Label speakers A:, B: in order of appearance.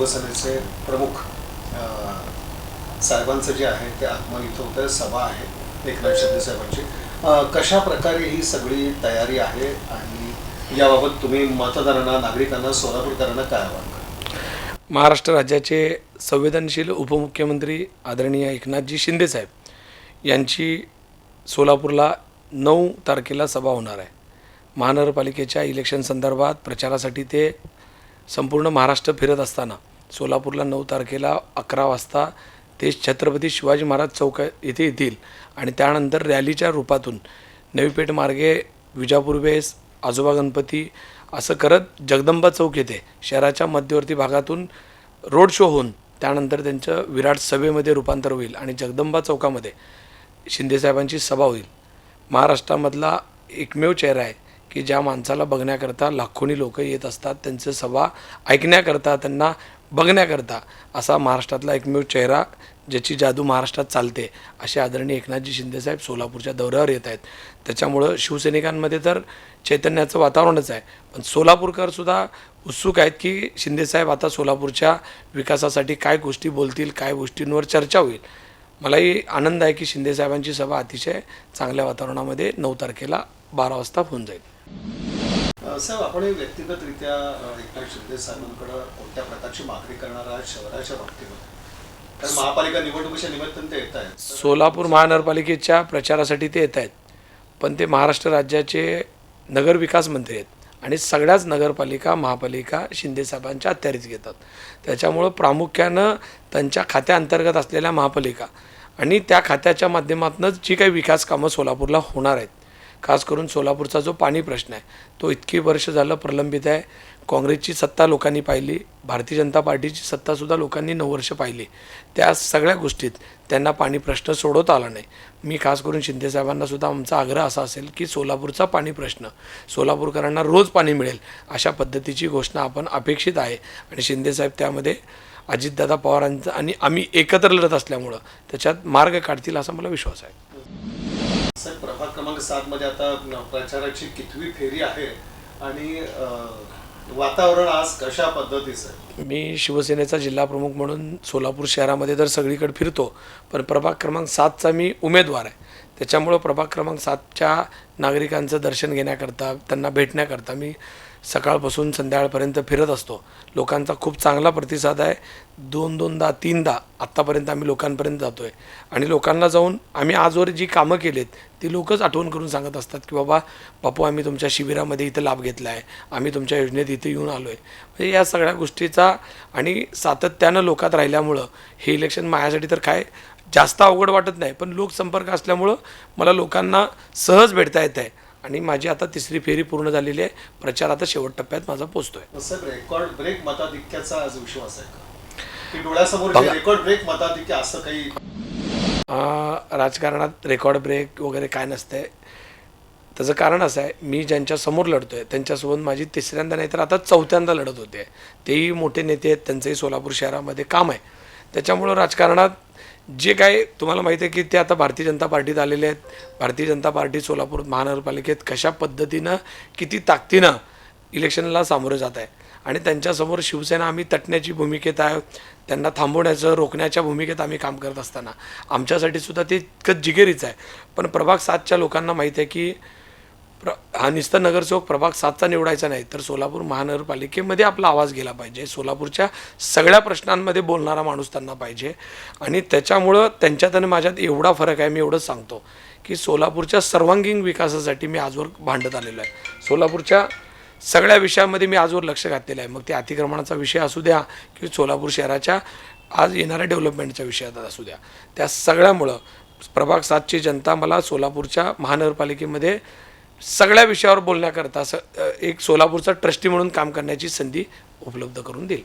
A: शिवसेनेचे प्रमुख साहेबांचं जे आहे ते आगमन इथं होतं सभा आहे एकनाथ शिंदे साहेबांची. कशा प्रकारे ही सगळी तयारी आहे आणि याबाबत तुम्ही मतदारांना नागरिकांना सोलापूरकरांना काय आवाहन
B: महाराष्ट्र राज्याचे संवेदनशील उपमुख्यमंत्री आदरणीय एकनाथजी शिंदेसाहेब यांची सोलापूरला नऊ तारखेला सभा होणार आहे. महानगरपालिकेच्या इलेक्शन संदर्भात प्रचारासाठी ते संपूर्ण महाराष्ट्र फिरत असताना सोलापूरला नऊ तारखेला अकरा वाजता ते छत्रपती शिवाजी महाराज चौक येथे येतील. आणि त्यानंतर रॅलीच्या रूपातून नवी पेठ मार्गे विजापूर वेस आजोबा गणपती असं करत जगदंबा चौक येथे शहराच्या मध्यवर्ती भागातून रोड शो होऊन त्यानंतर त्यांचं विराट सभेमध्ये रूपांतर होईल आणि जगदंबा चौकामध्ये शिंदेसाहेबांची सभा होईल. महाराष्ट्रामधला एकमेव चेहरा आहे की ज्या माणसाला बघण्याकरता लाखोनी लोक येत असतात त्यांचं सभा ऐकण्याकरता त्यांना बघण्याकरता असा महाराष्ट्रातला एकमेव चेहरा ज्याची जादू महाराष्ट्रात चालते असे आदरणीय एकनाथजी शिंदेसाहेब सोलापूरच्या दौऱ्यावर येत आहेत. त्याच्यामुळं शिवसैनिकांमध्ये तर चैतन्याचं वातावरणच आहे. पण सोलापूरकरसुद्धा उत्सुक आहेत की शिंदेसाहेब आता सोलापूरच्या विकासासाठी काय गोष्टी बोलतील काय गोष्टींवर चर्चा होईल. मलाही आनंद आहे की शिंदेसाहेबांची सभा अतिशय चांगल्या वातावरणामध्ये नऊ तारखेला बारा वाजता होऊन जाईल.
A: साहेब आपण हे व्यक्तिगतरित्या एकनाथ शिंदे साहेबांकडं कोणत्या प्रकारची मागणी करणार आहात शहराच्या बाबतीमध्ये? कारण महापालिका निवडणुकीच्या निमित्तानं ते येत आहेत.
B: सोलापूर महानगरपालिकेच्या प्रचारासाठी ते येत आहेत. पण ते महाराष्ट्र राज्याचे नगरविकास मंत्री आहेत. आणि सगळ्याच नगरपालिका महापालिका शिंदेसाहेबांच्या अखत्यारीत घेतात. त्याच्यामुळं प्रामुख्यानं त्यांच्या खात्याअंतर्गत असलेल्या महापालिका आणि त्या खात्याच्या माध्यमातूनच जी काही विकास कामं सोलापूरला होणार आहेत खास करून सोलापूरचा जो पाणी प्रश्न आहे तो इतकी वर्ष झालं प्रलंबित आहे. काँग्रेसची सत्ता लोकांनी पाहिली भारतीय जनता पार्टीची सत्तासुद्धा लोकांनी नऊ वर्ष पाहिली. त्या सगळ्या गोष्टीत त्यांना पाणी प्रश्न सोडवता आला नाही. मी खास करून शिंदेसाहेबांनासुद्धा आमचा आग्रह असा असेल की सोलापूरचा पाणी प्रश्न सोलापूरकरांना रोज पाणी मिळेल अशा पद्धतीची घोषणा आपण अपेक्षित आहे. आणि शिंदेसाहेब त्यामध्ये अजितदादा पवारांचं आणि आम्ही एकत्र लढत असल्यामुळं त्याच्यात मार्ग काढतील असा मला विश्वास आहे.
A: साहेब प्रभाग क्रमांक सात मध्ये आता प्रचाराची कितवी फेरी आहे आणि वातावरण आज कशा पद्धतीचं आहे?
B: मी शिवसेनेचा जिल्हा प्रमुख म्हणून सोलापूर शहरामध्ये तर सगळीकडे फिरतो पण प्रभाग क्रमांक सातचा मी उमेदवार आहे. त्याच्यामुळं प्रभाग क्रमांक सातच्या नागरिकांचं दर्शन घेण्याकरता त्यांना भेटण्याकरता मी सकाळपासून संध्याकाळपर्यंत फिरत असतो. लोकांचा खूप चांगला प्रतिसाद आहे. दोन दोनदा तीनदा आत्तापर्यंत आम्ही लोकांपर्यंत जातो आहे आणि लोकांना जाऊन आम्ही आजवर जी कामं केलीत ती लोकच आठवण करून सांगत असतात की बाबा बापू आम्ही तुमच्या शिबिरामध्ये इथं लाभ घेतला आहे आम्ही तुमच्या योजनेत इथे येऊन आलो आहे म्हणजे या सगळ्या गोष्टीचा आणि सातत्यानं लोकात राहिल्यामुळं हे इलेक्शन माझ्यासाठी तर काय जास्त अवघड वाटत नाही. पण लोकसंपर्क असल्यामुळं मला लोकांना सहज भेटता येत आहे आणि माझी आता तिसरी फेरी पूर्ण झालेली आहे. प्रचार आता शेवट टप्प्यात माझा पोचतोय.
A: रेकॉर्ड ब्रेक मताधिक्याचा आज विश्वास आहे का? डोळ्यासमोर रेकॉर्ड ब्रेक मताधिक्य असं काही
B: राजकारणात रेकॉर्ड ब्रेक वगैरे काय नसतंय. त्याचं कारण असं आहे मी ज्यांच्या समोर लढतो आहे त्यांच्यासोबत माझी तिसऱ्यांदा नाही तर आता चौथ्यांदा लढत होते. तेही मोठे नेते आहेत त्यांचंही सोलापूर शहरामध्ये काम आहे. त्याच्यामुळं राजकारणात जे काय तुम्हाला माहिती आहे की ते आता भारतीय जनता पार्टीत आलेले आहेत. भारतीय जनता पार्टी सोलापूर महानगरपालिकेत कशा पद्धतीनं किती ताकदीनं इलेक्शनला सामोरं जात आहे. आणि त्यांच्यासमोर शिवसेना आम्ही तटण्याची भूमिकेत आहे. त्यांना थांबवण्याचं रोखण्याच्या भूमिकेत आम्ही काम करत असताना. आमच्यासाठी सुद्धा ते इतकं जिगेरीचं आहे. पण प्रभाग सातच्या लोकांना माहीत आहे की प्र हा निस्त नगरसेवक प्रभाग सातचा निवडायचा नाही तर सोलापूर महानगरपालिकेमध्ये आपला आवाज गेला पाहिजे. सोलापूरच्या सगळ्या प्रश्नांमध्ये बोलणारा माणूस त्यांना पाहिजे. आणि त्याच्यामुळं त्यांच्यात आणि माझ्यात एवढा फरक आहे मी एवढंच सांगतो की सोलापूरच्या सर्वांगीण विकासासाठी मी आजवर भांडत आलेलो आहे. सोलापूरच्या सगळ्या विषयामध्ये मी आजवर लक्ष घातलेलं आहे. मग ते अतिक्रमणाचा विषय असू द्या की सोलापूर शहराच्या आज येणाऱ्या डेव्हलपमेंटच्या विषयात असू द्या. त्या सगळ्यामुळं प्रभाग सातची जनता मला सोलापूरच्या महानगरपालिकेमध्ये सगळ्या विषयावर बोलण्याकरता असं एक सोलापूरचा ट्रस्टी म्हणून काम करण्याची संधी उपलब्ध करून देईल.